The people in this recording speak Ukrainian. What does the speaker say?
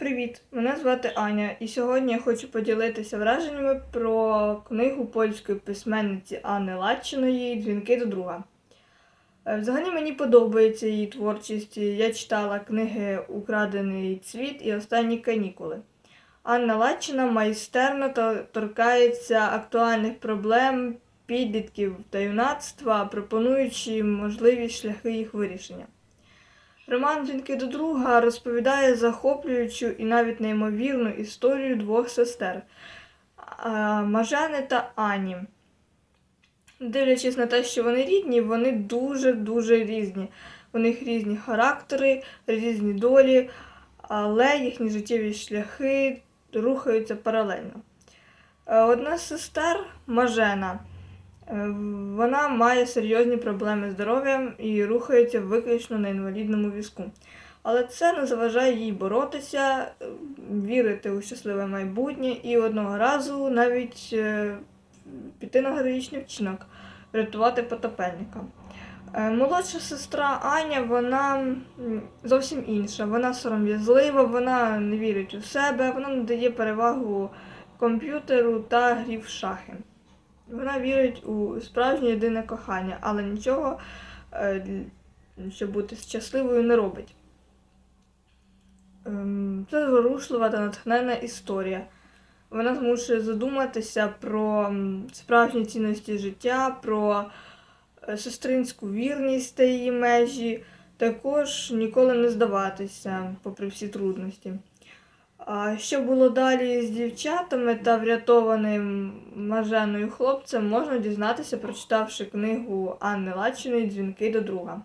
Привіт, мене звати Аня, і сьогодні я хочу поділитися враженнями про книгу польської письменниці Анни Латчиної Дзвінки до друга. Е, Взагалі мені подобається її творчість. Я читала книги Украдений цвіт і Останні канікули. Анна Латчина майстерно торкається актуальних проблем підлітків та юнацтва, пропонуючи можливі шляхи їх вирішення. Роман Дзвінки до друга розповідає захоплюючу і навіть неймовірну історію двох сестер а, Мажени та Ані. Дивлячись на те, що вони рідні, вони дуже-дуже різні. У них різні характери, різні долі, але їхні життєві шляхи рухаються паралельно. Е, Одна з сестер Мажена. Е, Вона має серйозні проблеми з здоров'ям і рухається виключно на інвалідному візку. Але це не заважає їй боротися, е, вірити у щасливе майбутнє і одного разу навіть е, піти на героїчний вчинок, врятувати потопельника. Молодша сестра Аня, вона зовсім інша. Вона сором'язлива, вона не вірить у себе, вона надає перевагу комп'ютеру та грі в шахи. Вона вірить у справжнє єдине кохання, але нічого, е, щоб бути щасливою, не робить. Ем, Це зворушлива та натхненна історія. Вона змушує задуматися про справжні цінності життя, про е, сестринську вірність та її межі, також ніколи не здаватися, попри всі трудності. А що було далі з дівчатами та врятованим маженою хлопцем, можна дізнатися, прочитавши книгу Анни Лачиної Дзвінки до друга.